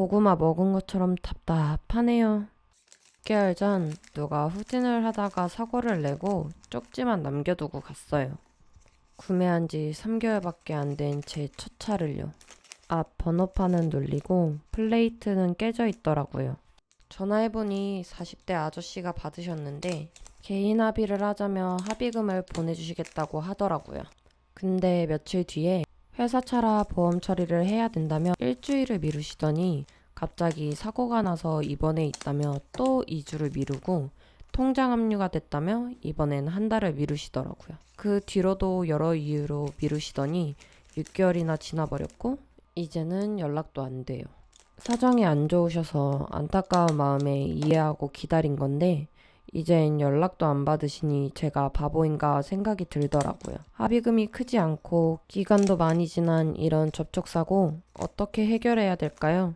고구마 먹은 것처럼 답답하네요. 6개월 전 누가 후진을 하다가 사고를 내고 쪽지만 남겨두고 갔어요. 구매한 지 3개월밖에 안 된 제 첫 차를요. 앞 번호판은 눌리고 플레이트는 깨져 있더라고요. 전화해보니 40대 아저씨가 받으셨는데 개인 합의를 하자며 합의금을 보내주시겠다고 하더라고요. 근데 며칠 뒤에 회사 차라 보험 처리를 해야 된다며 일주일을 미루시더니 갑자기 사고가 나서 입원해 있다며 또 2주를 미루고 통장 압류가 됐다며 이번엔 한 달을 미루시더라고요. 그 뒤로도 여러 이유로 미루시더니 6개월이나 지나버렸고 이제는 연락도 안 돼요. 사정이 안 좋으셔서 안타까운 마음에 이해하고 기다린 건데 이젠 연락도 안 받으시니 제가 바보인가 생각이 들더라고요. 합의금이 크지 않고 기간도 많이 지난 이런 접촉사고 어떻게 해결해야 될까요?